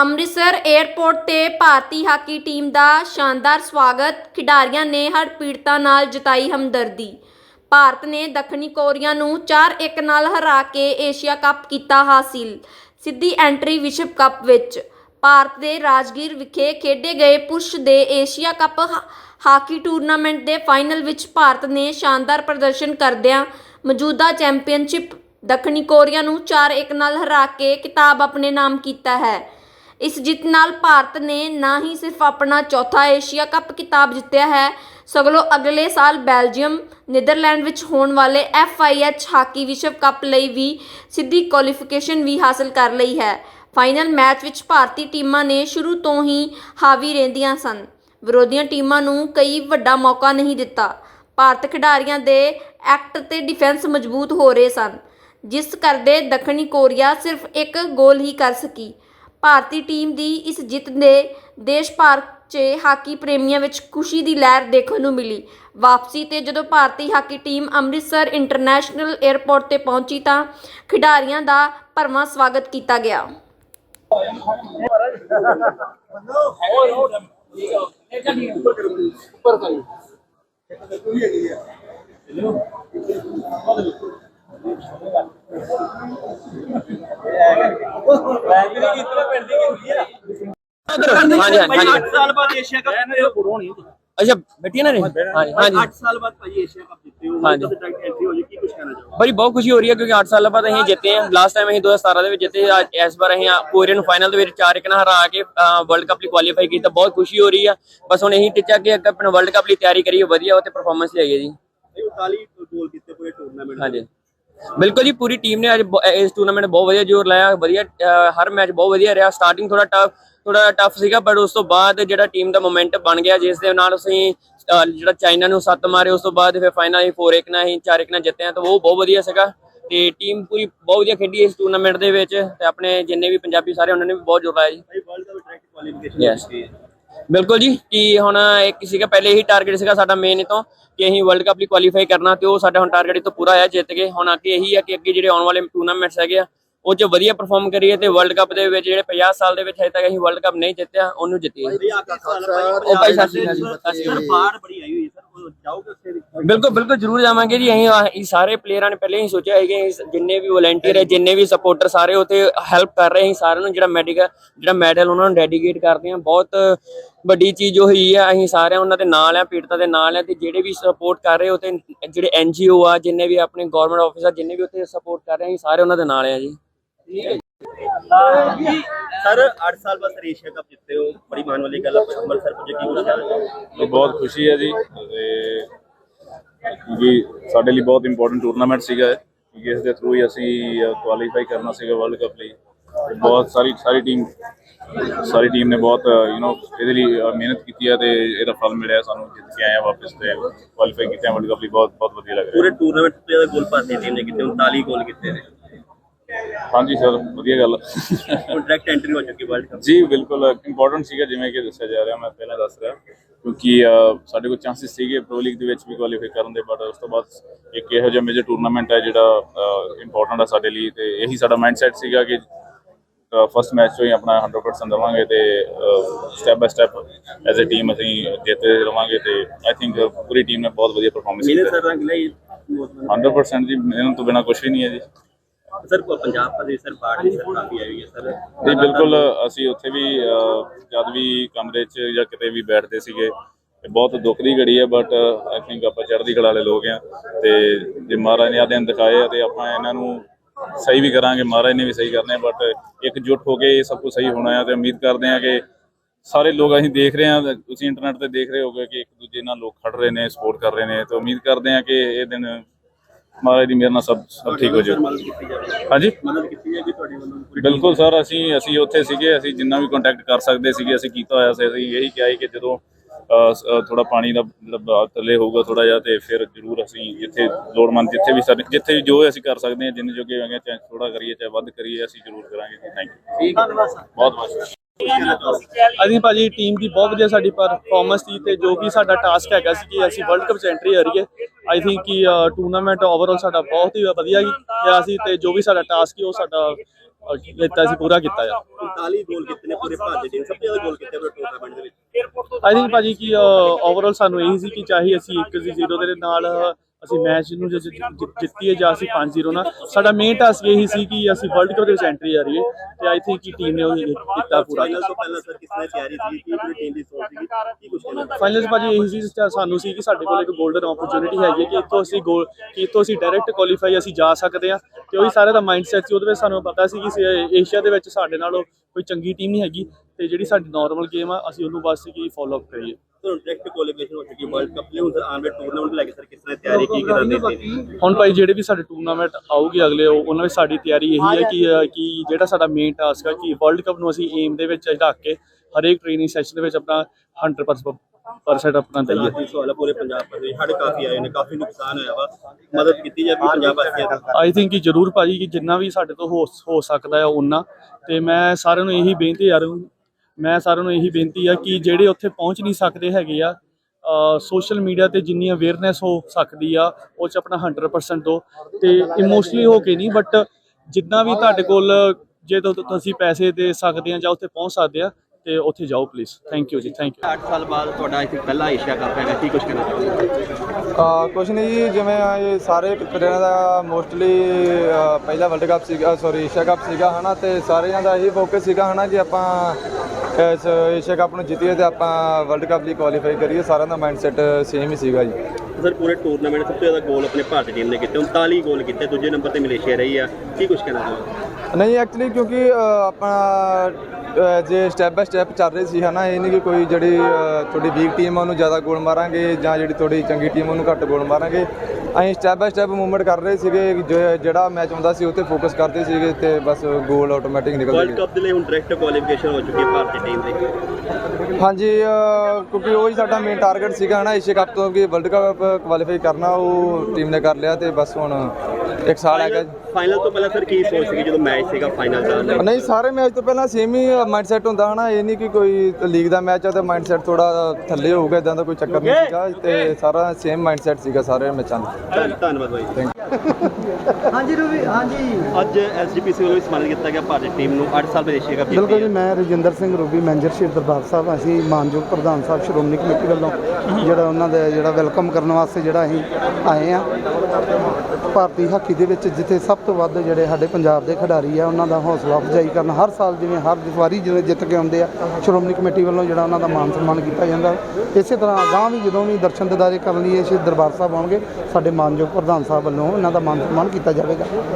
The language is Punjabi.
ਅੰਮ੍ਰਿਤਸਰ ਏਅਰਪੋਰਟ ਤੇ ਭਾਰਤੀ ਹਾਕੀ ਟੀਮ ਦਾ ਸ਼ਾਨਦਾਰ ਸਵਾਗਤ। ਖਿਡਾਰੀਆਂ ਨੇ ਹੜ੍ਹ ਪੀੜਤਾਂ ਨਾਲ ਜਤਾਈ ਹਮਦਰਦੀ। ਭਾਰਤ ਨੇ ਦੱਖਣੀ ਕੋਰੀਆ ਨੂੰ 4-1 ਨਾਲ ਹਰਾ ਕੇ ਏਸ਼ੀਆ ਕੱਪ ਕੀਤਾ ਹਾਸਿਲ। ਸਿੱਧੀ ਐਂਟਰੀ ਵਿਸ਼ਵ ਕੱਪ ਵਿੱਚ ਭਾਰਤ ਦੇ ਰਾਜਗੀਰ ਵਿਖੇ ਖੇਡੇ ਗਏ ਪੁਰਸ਼ ਦੇ ਏਸ਼ੀਆ ਕੱਪ ਹਾ- ਹਾਕੀ ਟੂਰਨਾਮੈਂਟ ਦੇ ਫਾਈਨਲ ਵਿੱਚ ਭਾਰਤ ਨੇ ਸ਼ਾਨਦਾਰ ਪ੍ਰਦਰਸ਼ਨ ਕਰਦਿਆਂ ਮੌਜੂਦਾ ਚੈਂਪੀਅਨਸ਼ਿਪ ਦੱਖਣੀ ਕੋਰੀਆ ਨੂੰ 4-1 ਨਾਲ ਹਰਾ ਕੇ ਕਿਤਾਬ ਆਪਣੇ ਨਾਮ ਕੀਤਾ ਹੈ। ਇਸ ਜਿੱਤ ਨਾਲ ਭਾਰਤ ਨੇ ਨਾ ਹੀ ਸਿਰਫ ਆਪਣਾ ਚੌਥਾ ਏਸ਼ੀਆ ਕੱਪ ਕਿਤਾਬ ਜਿੱਤਿਆ ਹੈ ਸਗੋਂ ਅਗਲੇ ਸਾਲ ਬੈਲਜੀਅਮ, ਨੀਦਰਲੈਂਡ ਵਿੱਚ ਹੋਣ ਵਾਲੇ FIH ਹਾਕੀ ਵਿਸ਼ਵ ਕੱਪ ਲਈ ਵੀ ਸਿੱਧੀ ਕੁਆਲੀਫਿਕੇਸ਼ਨ ਵੀ ਹਾਸਲ ਕਰ ਲਈ ਹੈ। ਫਾਈਨਲ ਮੈਚ ਵਿੱਚ ਭਾਰਤੀ ਟੀਮਾਂ ਨੇ ਸ਼ੁਰੂ ਤੋਂ ਹੀ ਹਾਵੀ ਰਹਿੰਦੀਆਂ ਸਨ। ਵਿਰੋਧੀਆਂ ਟੀਮਾਂ ਨੂੰ ਕਈ ਵੱਡਾ ਮੌਕਾ ਨਹੀਂ ਦਿੱਤਾ। ਭਾਰਤ ਖਿਡਾਰੀਆਂ ਦੇ ਐਕਟ ਤੇ ਡਿਫੈਂਸ ਮਜ਼ਬੂਤ ਹੋ ਰਹੇ ਸਨ, ਜਿਸ ਕਰਦੇ ਦੱਖਣੀ ਕੋਰੀਆ ਸਿਰਫ ਇੱਕ ਗੋਲ ਹੀ ਕਰ ਸਕੀ। ਭਾਰਤੀ ਟੀਮ ਦੀ ਇਸ ਜਿੱਤ ਦੇ ਦੇਸ਼ ਭਰ 'ਚ ਹਾਕੀ ਪ੍ਰੇਮੀਆਂ ਵਿੱਚ ਖੁਸ਼ੀ ਦੀ ਲਹਿਰ ਦੇਖਣ ਨੂੰ ਮਿਲੀ। ਵਾਪਸੀ ਤੇ ਜਦੋਂ ਭਾਰਤੀ hockey team Amritsar international airport ਤੇ ਪਹੁੰਚੀ ਤਾਂ ਖਿਡਾਰੀਆਂ ਦਾ ਭਰਵਾਂ ਸਵਾਗਤ ਕੀਤਾ ਗਿਆ। ਹਾਂਜੀ ਹਾਂਜੀ ਹਾਂਜੀ 8 ਸਾਲ ਬਾਅਦ ਏਸ਼ੀਆ ਕੱਪ ਅੱਛਾ ਬੈਠੀ ਨਾ ਰੇ ਹਾਂਜੀ ਹਾਂਜੀ। 8 ਸਾਲ ਬਾਅਦ ਭਾਈ ਏਸ਼ੀਆ ਕੱਪ ਜਿੱਤੇ ਹੋ ਹਾਂਜੀ। ਹਾਂਜੀ ਤੱਕ ਐਂਟਰੀ ਹੋ ਜੀ ਕੀ ਕੁਝ ਕਹਿਣਾ ਚਾਹੋਗੇ? ਬੜੀ ਬਹੁਤ ਖੁਸ਼ੀ ਹੋ ਰਹੀ ਹੈ ਕਿਉਂਕਿ 8 ਸਾਲਾਂ ਬਾਅਦ ਅਸੀਂ ਜਿੱਤੇ ਹਾਂ। ਲਾਸਟ ਟਾਈਮ ਅਸੀਂ 2017 ਦੇ ਵਿੱਚ ਜਿੱਤੇ ਅੱਜ ਇਸ ਵਾਰ ਅਸੀਂ ਕੋਰੀਆ ਨੂੰ ਫਾਈਨਲ ਦੇ ਵਿੱਚ 4-1 ਨਾਲ ਹਰਾ ਕੇ ਵਰਲਡ ਕੱਪ ਲਈ ਕੁਆਲੀਫਾਈ ਕੀਤਾ। ਬਹੁਤ ਖੁਸ਼ੀ ਹੋ ਰਹੀ ਆ। ਬਸ ਹੁਣ ਇਹੀ ਟਿੱਚਾ ਕਿ ਅੱਗੇ ਆਪਣਾ ਵਰਲਡ ਕੱਪ ਲਈ ਤਿਆਰੀ ਕਰੀਏ ਵਧੀਆ ਤੇ ਪਰਫਾਰਮੈਂਸ ਲਿਆਈਏ ਜੀ। ਇਹ 39 ਗੋਲ ਕੀਤੇ ਪੂਰੇ ਟੂਰਨਾਮੈਂਟ ਹਾਂਜੀ। ਬਿਲਕੁਲ ਜੀ ਪੂਰੀ ਟੀਮ ਨੇ ਅੱਜ ਇਸ ਟੂਰਨਾਮੈਂਟ ਬਹੁਤ ਵਧੀਆ ਜੋਰ ਲਾਇਆ ਵਧੀਆ ਹਰ ਮੈਚ ਬਹੁਤ ਵਧੀਆ ਰਿਹਾ। ਸਟਾਰਟਿੰਗ ਥੋੜਾ ਟਫ ਥੋੜਾ ਟਫ ਸੀਗਾ ਪਰ ਉਸ ਤੋਂ ਬਾਅਦ ਜਿਹੜਾ ਟੀਮ ਦਾ ਮੋਮੈਂਟਮ ਬਣ ਗਿਆ ਜਿਸ ਦੇ ਨਾਲ ਅਸੀਂ ਜਿਹੜਾ ਚਾਈਨਾ ਨੂੰ ਸੱਤ ਮਾਰੇ ਉਸ ਤੋਂ ਬਾਅਦ ਫਿਰ ਫਾਈਨਲ ਅਸੀਂ 4-1 ਨਾਲ ਅਸੀਂ 4-1 ਨਾਲ ਜਿੱਤੇ ਹਾਂ ਤਾਂ ਉਹ ਬਹੁਤ ਵਧੀਆ ਸੀਗਾ। ਤੇ ਟੀਮ ਪੂਰੀ ਬਹੁਤ ਵਧੀਆ ਖੇਡੀ ਇਸ ਟੂਰਨਾਮੈਂਟ ਦੇ ਵਿੱਚ ਤੇ ਆਪਣੇ ਜਿੰਨੇ ਵੀ ਪੰਜਾਬੀ ਸਾਰੇ ਉਹਨਾਂ ਨੇ ਵੀ ਬਹੁਤ ਜੋਰ ਲਾਇਆ ਜੀ। World cup direct qualification Yes. ਬਿਲਕੁਲ ਜੀ ਕਿ ਹੁਣ ਇੱਕ ਸੀਗਾ ਪਹਿਲੇ ਹੀ ਟਾਰਗੇਟ ਸੀਗਾ ਸਾਡਾ ਮੇਨ ਤੋਂ ਕਿ ਅਸੀਂ ਵਰਲਡ ਕੱਪ ਲਈ ਕੁਆਲੀਫਾਈ ਕਰਨਾ ਤੇ ਉਹ ਸਾਡਾ ਹੁਣ ਟਾਰਗੇਟ ਤੋਂ ਪੂਰਾ ਹੋਇਆ ਜਿੱਤ ਗਏ। ਹੁਣ ਅੱਗੇ ਇਹੀ ਆ ਕਿ ਅੱਗੇ ਜਿਹੜੇ ਆਉਣ ਵਾਲੇ ਟੂਰਨਾਮੈਂਟਸ ਹੈਗੇ ਆ ਉਹ 'ਚ ਵਧੀਆ ਪਰਫਾਰਮ ਕਰੀਏ ਤੇ ਵਰਲਡ ਕੱਪ ਦੇ ਵਿੱਚ ਜਿਹੜੇ 50 ਸਾਲ ਦੇ ਵਿੱਚ ਹਜੇ ਤੱਕ ਅਸੀਂ ਵਰਲਡ ਕੱਪ ਨਹੀਂ ਜਿੱਤਿਆ ਉਹਨੂੰ ਜਿੱਤੀਏ। ਉਹ ਭਾਈ ਸਤਿ ਸ਼੍ਰੀ ਅਕਾਲ ਜੀ, ਸਤਿ ਸ਼੍ਰੀ ਅਕਾਲ। ਹੈ ਉਹ ਜਾਓਗੇ ਬਿਲਕੁਲ ਬਿਲਕੁਲ ਜ਼ਰੂਰ ਜਾਵਾਂਗੇ ਜੀ। ਅਸੀਂ ਇਹ ਸਾਰੇ ਪਲੇਅਰਾਂ ਨੇ ਪਹਿਲੇ ਹੀ ਸੋਚਿਆ ਹੈ ਕਿ ਅਸੀਂ ਜਿੰਨੇ ਵੀ ਵਲੰਟੀਅਰ ਹੈ ਜਿੰਨੇ ਵੀ ਸਪੋਰਟਰ ਸਾਰੇ ਉੱਥੇ ਹੈਲਪ ਕਰ ਰਹੇ ਸੀ। ਸਾਰਿਆਂ ਨੂੰ ਜਿਹੜਾ ਮੈਡੀਕਲ ਜਿਹੜਾ ਮੈਡਲ ਉਹਨਾਂ ਨੂੰ ਡੈਡੀਕੇਟ ਕਰਦੇ ਆ ਬਹੁਤ ਵੱਡੀ ਚੀਜ਼ ਹੋਈ ਆ। ਅਸੀਂ ਸਾਰੇ ਉਹਨਾਂ ਦੇ ਨਾਲ ਆ ਪੀੜਤਾਂ ਦੇ ਨਾਲ ਆ ਤੇ ਜਿਹੜੇ ਵੀ ਸਪੋਰਟ ਕਰ ਰਹੇ ਉੱਥੇ ਜਿਹੜੇ ਐਨਜੀਓ ਆ ਜਿੰਨੇ ਵੀ ਆਪਣੇ ਗਵਰਨਮੈਂਟ ਆਫਿਸਰ ਜਿੰਨੇ ਵੀ ਉੱਥੇ ਸਪੋਰਟ ਕਰ ਰਹੇ ਆ ਅਸੀਂ ਸਾਰੇ ਉਹਨਾਂ ਦੇ ਨਾਲ ਆ ਜੀ। ਸਰ 8 ਸਾਲ ਬਾਅਦ ਏਸ਼ੀਆ ਕੱਪ ਜਿੱਤੇ ਹੋ ਬੜੀ ਮਾਣ ਵਾਲੀ ਗੱਲ ਹੈ ਅੰਮ੍ਰਿਤਸਰ ਪੁੱਜੇ ਕੀ ਕੁਝ ਕਹਿਣਾ ਚਾਹੋਗੇ? ਇਹ ਬਹੁਤ ਖੁਸ਼ੀ ਹੈ ਜੀ ਤੇ ਕਿਉਂਕਿ ਸਾਡੇ ਲਈ ਬਹੁਤ ਇੰਪੋਰਟੈਂਟ ਟੂਰਨਾਮੈਂਟ ਸੀਗਾ ਕਿਉਂਕਿ ਇਸ ਦੇ ਥਰੂ ਹੀ ਅਸੀਂ ਕੁਆਲੀਫਾਈ ਕਰਨਾ ਸੀਗਾ ਵਰਲਡ ਕੱਪ ਲਈ। ਬਹੁਤ ਸਾਰੀ ਸਾਰੀ ਟੀਮ ਸਾਰੀ ਟੀਮ ਨੇ ਬਹੁਤ ਯੂ نو ਇਹਦੇ ਲਈ ਮਿਹਨਤ ਕੀਤੀ ਹੈ ਤੇ ਇਹਦਾ ਫਲ ਮਿਲਿਆ ਸਾਨੂੰ ਜਿੱਤ ਕੇ ਹਾਂ ਵਾਪਸ ਤੇ ਕੁਆਲੀਫਾਈ ਕੀਤਾ ਵਰਲਡ ਕੱਪ ਲਈ ਬਹੁਤ ਬਹੁਤ ਵਧੀਆ ਲੱਗ ਰਿਹਾ। ਪੂਰੇ ਟੂਰਨਾਮੈਂਟ ਤੇ ਗੋਲ ਭਾਰਤੀ ਟੀਮ ਨੇ ਕੀਤੇ 39 ਗੋਲ ਕੀਤੇ ਨੇ। ਹਾਂਜੀ ਸਰ ਵਧੀਆ ਗੱਲ। ਡਾਇਰੈਕਟ ਐਂਟਰੀ ਹੋ ਚੁੱਕੀ ਵਰਲਡ ਕੱਪ ਜੀ ਬਿਲਕੁਲ ਇੰਪੋਰਟੈਂਟ ਸੀਗਾ ਜਿਵੇਂ ਕਿ ਦੱਸਿਆ ਜਾ ਰਿਹਾ ਮੈਂ ਪਹਿਲਾਂ ਦੱਸ ਰਿਹਾ। ਕਿਉਂਕਿ ਸਾਡੇ ਕੋਲ ਚਾਂਸਸ ਸੀਗੇ ਪ੍ਰੋ ਲੀਗ ਦੇ ਵਿੱਚ ਵੀ ਕੁਆਲੀਫਾਈ ਕਰਨ ਦੇ ਬਟ ਉਸ ਤੋਂ ਬਾਅਦ ਇੱਕ ਇਹੋ ਜਿਹਾ ਮੇਜਰ ਟੂਰਨਾਮੈਂਟ ਹੈ ਜਿਹੜਾ ਇੰਪੋਰਟੈਂਟ ਹੈ ਸਾਡੇ ਲਈ ਤੇ ਇਹੀ ਸਾਡਾ ਮਾਈਂਡਸੈਟ ਸੀਗਾ ਕਿ ਫਸਟ ਮੈਚ ਤੋਂ ਹੀ ਆਪਣਾ 100% ਦੇਵਾਂਗੇ ਤੇ step by step as a team ਅਸੀਂ ਜਿੱਤਦੇ ਰਵਾਂਗੇ ਤੇ ਆਈ ਥਿੰਕ ਪੂਰੀ ਟੀਮ ਨੇ ਬਹੁਤ ਵਧੀਆ ਪਰਫਾਰਮੈਂਸ ਕੀਤੀ। ਲਈ 100% ਜੀ। ਮਿਹਨਤ ਤੋਂ ਬਿਨਾ ਕੁਝ ਵੀ ਨਹੀਂ ਹੈ ਜੀ। ਸਰ ਪੰਜਾਬ ਪ੍ਰਦੇਸ਼ ਸਰ ਬਾੜ ਦੀ ਸਰ ਕਾਫੀ ਆਈ ਹੋਈ ਹੈ ਸਰ। ਜੀ ਬਿਲਕੁਲ ਅਸੀਂ ਉੱਥੇ ਵੀ ਜਦ ਵੀ ਕਮਰੇ 'ਚ ਜਾਂ ਕਿਤੇ ਵੀ ਬੈਠਦੇ ਸੀਗੇ ਬਹੁਤ ਦੁੱਖ ਦੀ ਘੜੀ ਹੈ ਬਟ ਆਈ ਥਿੰਕ ਆਪਾਂ ਚੜ੍ਹਦੀ ਕਲਾ ਵਾਲੇ ਲੋਕ ਆ ਤੇ ਜੇ ਮਹਾਰਾਜ ਨੇ ਆ ਦਿਨ ਦਿਖਾਏ ਆ ਤੇ ਆਪਾਂ ਇਹਨਾਂ ਨੂੰ ਸਹੀ ਵੀ ਕਰਾਂਗੇ ਮਹਾਰਾਜ ਨੇ ਵੀ ਸਹੀ ਕਰਨੇ ਬਟ ਇਕਜੁੱਟ ਹੋ ਕੇ ਇਹ ਸਭ ਕੁਝ ਸਹੀ ਹੋਣਾ ਹੈ ਤੇ ਉਮੀਦ ਕਰਦੇ ਆ ਕਿ ਸਾਰੇ ਲੋਕ ਅਸੀਂ ਦੇਖ ਰਹੇ ਹਾਂ ਤੁਸੀਂ ਇੰਟਰਨੈਟ ਤੇ ਦੇਖ ਰਹੇ ਹੋਗੇ ਕਿ ਇੱਕ ਦੂਜੇ ਨਾਲ ਲੋਕ ਖੜ ਰਹੇ ਨੇ ਸਪੋਰਟ ਕਰ ਰਹੇ ਨੇ ਤੇ ਉਮੀਦ ਕਰਦੇ ਆ ਕਿ ਇਹ ਦਿਨ ਮਹਾਰਾਜ ਦੀ ਮਿਹਰ ਨਾਲ ਸਭ ਸਭ ਠੀਕ ਹੋ ਜਾਵੇ। ਹਾਂਜੀ? ਬਿਲਕੁਲ ਸਰ ਅਸੀਂ ਅਸੀਂ ਉੱਥੇ ਸੀਗੇ ਅਸੀਂ ਜਿੰਨਾ ਵੀ ਕੰਟੈਕਟ ਕਰ ਸਕਦੇ ਸੀਗੇ ਅਸੀਂ ਕੀਤਾ ਹੋਇਆ ਸੀ। ਅਸੀਂ ਇਹੀ ਕਿਹਾ ਸੀ ਕਿ ਜਦੋਂ ਥੋੜਾ ਪਾਣੀ ਦਾ ਜਿਹੜਾ ਥੱਲੇ ਹੋਊਗਾ ਥੋੜਾ ਜਿਹਾ ਤੇ ਫਿਰ ਜ਼ਰੂਰ ਅਸੀਂ ਜਿੱਥੇ ਲੋੜਮੰਦ ਜਿੱਥੇ ਵੀ ਸਾਡੇ ਜਿੱਥੇ ਜੋ ਅਸੀਂ ਕਰ ਸਕਦੇ ਹਾਂ ਜਿੰਨੇ ਜੋਗੇ ਹੈਗੇ ਚਾਹੇ ਥੋੜਾ ਕਰੀਏ ਚਾਹੇ ਵੱਧ ਕਰੀਏ ਅਸੀਂ ਜ਼ਰੂਰ ਕਰਾਂਗੇ। ਥੈਂਕ ਯੂ ਠੀਕ ਹੈ ਬਹੁਤ ਬਹੁਤ ਅਸੀਂ ਭਾਜੀ ਟੀਮ ਦੀ ਬਹੁਤ ਵਧੀਆ ਸਾਡੀ ਪਰਫਾਰਮੈਂਸ ਸੀ ਤੇ ਜੋ ਕਿ ਸਾਡਾ ਟਾਸਕ ਹੈਗਾ ਸੀ ਕਿ ਅਸੀਂ ਵਰਲਡ ਕੱਪ ਚ ਐਂਟਰੀ ਕਰੀਏ ਆਈ ਥਿੰਕ ਕਿ ਟੂਰਨਾਮੈਂਟ ਓਵਰਆਲ ਸਾਡਾ ਬਹੁਤ ਹੀ ਵਧੀਆ ਗਿਆ ਸੀ ਤੇ ਜੋ ਵੀ ਸਾਡਾ ਟਾਸਕ ਸੀ ਉਹ ਸਾਡਾ ਕੀਤਾ ਸੀ ਪੂਰਾ ਕੀਤਾ ਆ। 39 ਗੋਲ ਕੀਤੇ ਨੇ ਪੂਰੇ ਭਾਰਤ ਦੀ ਸਭ ਤੋਂ ਜ਼ਿਆਦਾ ਗੋਲ ਕੀਤੇ ਪੂਰੇ ਟੂਰਨਾਮੈਂਟ ਦੇ ਵਿੱਚ। ਆਈ ਥਿੰਕ ਭਾਜੀ ਕਿ ਓਵਰਆਲ ਸਾਨੂੰ ਇਹੀ ਸੀ ਕਿ ਚਾਹੇ ਅਸੀਂ 1-0 ਦੇ ਨਾਲ ਅਸੀਂ ਮੈਚ ਨੂੰ ਜੇ ਜਿੱਤੀਏ ਜਾਂ ਅਸੀਂ 5-0 ਨਾਲ। ਸਾਡਾ ਮੇਨ ਟਾਸਕ ਇਹੀ ਸੀ ਕਿ ਅਸੀਂ ਵਰਲਡ ਕੱਪ ਦੇ ਵਿੱਚ ਐਂਟਰੀ ਆ ਤੇ ਆਈ ਥਿੰਕ ਕਿ ਟੀਮ ਨੇ ਉਹ ਕੀਤਾ ਪੂਰਾ। ਇਸ ਪਹਿਲਾਂ ਸਰ ਕਿਸ ਨੇ ਤਿਆਰੀ ਸੀ ਟੀਮ ਦੀ ਸੋਚ ਸੀ ਕੀ ਕੁਝ ਕਰਨਾ ਫਾਈਨਲਸ ਭਾਜੀ ਇਹੀ ਸਾਨੂੰ ਸੀ ਕਿ ਸਾਡੇ ਕੋਲ ਇੱਕ 골ਡਨ ਓਪਰਚ्युनिटी ਹੈਗੀ ਕਿ ਇੱਥੋਂ ਅਸੀਂ ਗੋਲ ਕਿ ਇੱਥੋਂ ਅਸੀਂ ਡਾਇਰੈਕਟ ਕੁਆਲੀਫਾਈ ਅਸੀਂ ਜਾ ਸਕਦੇ ਹਾਂ। ਤੇ ਉਹੀ ਸਾਰੇ ਦਾ ਮਾਈਂਡਸੈਟ ਸੀ। ਉਹਦੇ ਵਿੱਚ ਸਾਨੂੰ ਪਤਾ ਸੀ ਕਿ ਏਸ਼ੀਆ ਦੇ ਵਿੱਚ ਸਾਡੇ ਨਾਲੋਂ ਕੋਈ ਚੰਗੀ ਟੀਮ ਨਹੀਂ ਹੈਗੀ। ਤੇ ਜਿਹੜੀ ਸਾਡੀ ਨਾਰਮਲ ਗੇਮ ਆ ਅਸੀਂ ਉਹਨੂੰ ਬਸ ਕੀ ਫੋਲੋ ਅਪ ਕਰੀਏ। ਤੁਹਾਨੂੰ ਡਾਇਰੈਕਟ ਕੁਆਲੀਫਿਕੇਸ਼ਨ ਹੋ ਚੁੱਕੀ ਵਰਲਡ ਕੱਪ ਲਈ। ਹੁਣ ਸਰ ਆਉਣ ਵਾਲੇ ਟੂਰਨਾਮੈਂਟ ਲੈ ਕੇ ਸਰ ਕਿਸ ਤਰ੍ਹਾਂ ਤਿਆਰੀ ਕੀ ਕਰਾਂਦੇ ਸੀ? ਹੁਣ ਭਾਈ ਜਿਹੜੇ ਵੀ ਸਾਡੇ ਟੂਰਨਾਮੈਂਟ ਆਊਗੇ ਅਗਲੇ ਉਹ- ਉਹਨਾਂ ਵਿੱਚ ਸਾਡੀ ਤਿਆਰੀ ਇਹੀ ਹੈ ਕਿ ਕਿ ਜਿਹੜਾ ਸਾਡਾ ਮੇਨ ਟਾਸਕ ਹੈ ਕਿ ਵਰਲਡ ਕੱਪ ਨੂੰ ਅਸੀਂ ਏਮ ਦੇ ਵਿੱਚ ਰੱਖ ਕੇ ਹਰੇਕ ਟ੍ਰੇਨਿੰਗ ਸੈਸ਼ਨ ਦੇ ਵਿੱਚ ਆਪਣਾ 100% ਆਪਣਾ ਦਈਏ ਅੱਜ ਸਵਾਲ ਹੈ ਪੂਰੇ ਪੰਜਾਬ ਪਰ ਹੜ ਕਾਫੀ ਆਏ ਨੇ ਕਾਫੀ ਨੁਕਸਾਨ ਹੋਇਆ ਵਾ। ਮਦਦ ਕੀਤੀ ਜਾਵੇ ਪੰਜਾਬ ਵਾਸੀਆਂ ਦੀ। ਆਈ ਥਿੰਕ ਕਿ ਜਰੂਰ ਭਾਜੀ ਕਿ ਜਿੰਨਾ ਵੀ ਸਾਡੇ ਤੋਂ ਹੋ ਸਕਦਾ ਹੈ ਉਹਨਾਂ ਤੇ ਮੈਂ ਸਾਰਿਆਂ ਨੂੰ ਇਹੀ ਬੇਨਤੀ ਯਾਰ ਮੈਂ ਸਾਰਿਆਂ ਨੂੰ ਇਹੀ ਬੇਨਤੀ ਆ ਕਿ ਜਿਹੜੇ ਉੱਥੇ ਪਹੁੰਚ ਨਹੀਂ ਸਕਦੇ ਹੈਗੇ ਆ ਸੋਸ਼ਲ ਮੀਡੀਆ ਤੇ ਜਿੰਨੀ ਅਵੇਅਰਨੈਸ ਹੋ ਸਕਦੀ ਆ ਉਹ ਚ ਆਪਣਾ 100% ਦੋ। ਤੇ ਇਮੋਸ਼ਨਲੀ ਹੋ ਕੇ ਨਹੀਂ ਬਟ ਜਿੰਨਾ ਵੀ ਤੁਹਾਡੇ ਕੋਲ ਜੇ ਤੁਸੀਂ ਪੈਸੇ ਦੇ ਸਕਦੇ ਆ ਜਾਂ ਉੱਥੇ ਪਹੁੰਚ ਸਕਦੇ ਆ ਤੇ ਉੱਥੇ ਜਾਓ ਪਲੀਜ਼ ਥੈਂਕ ਯੂ ਜੀ ਥੈਂਕ ਯੂ 8 ਸਾਲ ਬਾਅਦ ਤੁਹਾਡਾ ਇੱਥੇ ਪਹਿਲਾ ਏਸ਼ੀਆ ਕੱਪ ਹੈਗਾ ਕੀ ਕੁਝ ਕਹਿਣਾ ਚਾਹੋਗੇ ਆ ਕੁਛ ਨਹੀਂ ਜੀ ਜਿਵੇਂ ਆ ਇਹ ਸਾਰੇ ਪਲੇਅਰਾਂ ਦਾ ਮੋਸਟਲੀ ਪਹਿਲਾ ਵਰਲਡ ਕੱਪ ਸੀਗਾ ਸੌਰੀ ਏਸ਼ੀਆ ਕੱਪ ਸੀਗਾ ਹਨਾ ਤੇ ਸਾਰਿਆਂ ਦਾ ਇਹੀ ਫੋਕਸ ਸੀਗਾ ਹਨਾ ਕਿ ਆਪਾਂ ਏਸ਼ੀਆ ਕੱਪ ਨੂੰ ਜਿੱਤੀਏ ਤੇ ਆਪਾਂ ਵਰਲਡ ਕੱਪ ਲਈ ਕੁਆਲੀਫਾਈ ਕਰੀਏ। ਸਾਰਿਆਂ ਦਾ ਮਾਈਂਡਸੈਟ ਸੇਮ ਹੀ ਸੀਗਾ ਜੀ। ਸਰ ਪੂਰੇ ਟੂਰਨਾਮੈਂਟ ਸਭ ਤੋਂ ਜ਼ਿਆਦਾ ਗੋਲ ਆਪਣੇ ਭਾਰਤ ਟੀਮ ਨੇ ਕੀਤੇ। 39 ਗੋਲ ਕੀਤੇ ਦੂਜੇ ਨੰਬਰ ਤੇ ਮਲੇਸ਼ੀਆ ਰਹੀ ਆ। ਕੀ ਕੁਝ ਕਹਿਣਾ ਚਾਹੋਗੇ? ਨਹੀਂ ਐਕਚੁਅਲੀ ਕਿਉਂਕਿ ਆਪਣਾ ਜੇ ਸਟੈਪ ਬਾਈ ਸਟੈਪ ਚੱਲ ਰਹੀ ਸੀ ਹਨਾ ਇਹ ਨਹੀਂ ਕਿ ਕੋਈ ਜਿਹੜੀ ਤੁਹਾਡੀ ਵੀਕ ਟੀਮ ਆ ਉਹਨੂੰ ਜ਼ਿਆਦਾ ਗੋਲ ਮਾਰਾਂਗੇ ਜਾਂ ਜਿਹੜੀ ਤੁਹਾਡੀ ਚੰਗੀ ਟੀਮ ਉਹਨੂੰ ਘੱਟ ਗੋਲ ਮਾਰਾਂਗੇ। ਅਸੀਂ ਸਟੈਪ ਬਾਈ ਸਟੈਪ ਮੂਵਮੈਂਟ ਕਰ ਰਹੇ ਸੀਗੇ ਜੋ- ਜਿਹੜਾ ਮੈਚ ਹੁੰਦਾ ਸੀ ਉਹ ਤੇ ਫੋਕਸ ਕਰਦੇ ਸੀਗੇ ਤੇ ਬਸ ਗੋਲ ਆਟੋਮੈਟਿਕ ਨਿਕਲਦੇ ਵਰਲਡ ਕੱਪ ਦੇ ਲਈ ਹੁਣ ਡਾਇਰੈਕਟ ਕੁਆਲੀਫਿਕੇਸ਼ਨ ਹੋ ਚੁੱਕੀ ਹੈ ਭਾਰਤ ਟੀਮ ਦੀ। ਹਾਂਜੀ ਕਿਉਂਕਿ ਉਹ ਹੀ ਸਾਡਾ ਮੇਨ ਟਾਰਗੇਟ ਸੀਗਾ ਹਨਾ ਏਸ਼ੀਆ ਕੱਪ ਤੋਂ ਕਿ ਵਰਲਡ ਕੱਪ ਕੁਆਲੀਫਾਈ ਕਰਨਾ ਉਹ ਟੀਮ ਨੇ ਕਰ ਲਿਆ ਤੇ ਬਸ ਹੁਣ ਇੱਕ ਸਾਲ ਹੈਗਾ। ਫਾਈਨਲ ਤੋਂ ਪਹਿਲਾਂ ਸਰ ਕੀ ਸੋਚ ਸੀਗੀ ਜਦੋਂ ਮੈਚ ਸੀਗਾ ਫਾਈਨਲ ਦਾ? ਨਹੀਂ ਸਾਰੇ ਮੈਚ ਤੋਂ ਪਹਿਲਾਂ ਸੇਮ ਹੀ ਮਾਈਂਡਸੈਟ ਹੁੰਦਾ ਹਨਾ। ਇਹ ਨਹੀਂ ਕਿ ਕੋਈ ਲੀਗ ਦਾ ਮੈਚ ਆ ਤੇ ਮਾਈਂਡਸੈਟ ਥੋੜਾ ਥੱਲੇ ਹੋਊਗਾ ਇਦਾਂ ਦਾ ਕੋਈ ਚੱਕਰ ਨਹੀਂ ਸੀਗਾ। ਤੇ ਸਾਰਾ ਸੇਮ ਮਾਈਂਡਸੈਟ ਸੀਗਾ ਸਾਰੇ ਮੈਚਾਂ ਦਾ। ਧੰਨ- ਧੰਨਵਾਦ ਬਾਈ ਹਾਂਜੀ ਰਵੀ ਹਾਂਜੀ। ਅੱਜ ਐਸਜੀਪੀਸੀ ਵੱਲੋਂ ਵੀ ਸਨਮਾਨਿਤ ਕੀਤਾ ਗਿਆ ਭਾਰਤ ਟੀਮ ਨੂੰ। 8 ਸਾਲ ਬਾਅਦ ਏਸ਼ੀਆ ਕੱਪ ਬਿਲਕੁਲ ਜੀ ਮੈਂ ਰਜਿੰਦਰ ਸਿੰਘ ਰੂਬੀ ਮੈਨੇਜਰ ਸ਼੍ਰੀ ਦਰਬਾਰ ਸਾਹਿਬ ਅਸੀਂ ਮਾਨਯੋਗ ਪ੍ਰਧਾਨ ਸਾਹਿਬ ਸ਼੍ਰੋਮਣੀ ਕਮੇਟੀ ਵੱਲੋਂ ਜਿਹੜਾ ਉਹਨਾਂ ਦਾ ਜਿਹੜਾ ਵੈਲਕਮ ਕਰਨ ਵਾਸਤੇ ਜਿਹੜਾ ਅਸੀਂ ਆਏ ਆ ਭਾਰਤੀ ਹਾਕੀ ਦੇ ਵਿੱਚ ਜਿੱਥੇ ਸਭ ਤੋਂ ਵੱਧ ਜਿਹੜੇ ਸਾਡੇ ਪੰਜਾਬ ਦੇ ਖਿਡਾਰੀ ਆ, ਉਹਨਾਂ ਦਾ ਹੌਸਲਾ ਅਫਜ਼ਾਈ ਕਰਨ ਹਰ ਸਾਲ ਜਿਵੇਂ ਹਰ ਵਾਰੀ ਜਿਵੇਂ ਜਿੱਤ ਕੇ ਆਉਂਦੇ ਆ, ਸ਼੍ਰੋਮਣੀ ਕਮੇਟੀ ਵੱਲੋਂ ਜਿਹੜਾ ਉਹਨਾਂ ਦਾ ਮਾਨ ਸਨਮਾਨ ਕੀਤਾ ਜਾਂਦਾ। ਇਸੇ ਤਰ੍ਹਾਂ ਅਗਾਂਹ ਵੀ ਜਦੋਂ ਵੀ ਦਰਸ਼ਨ ਦਿਦਾਰੇ ਕਰਨ ਲਈ ਇਹ ਸ਼੍ਰੀ ਦਰਬਾਰ ਸਾਹਿਬ ਆਉਣਗੇ, ਸਾਡੇ ਮਾਨਯੋਗ ਪ੍ਰਧਾਨ ਸਾਹਿਬ ਵੱਲੋਂ ਉਹਨਾਂ ਦਾ ਮਾਨ ਸਨਮਾਨ ਕੀਤਾ ਜਾਵੇਗਾ।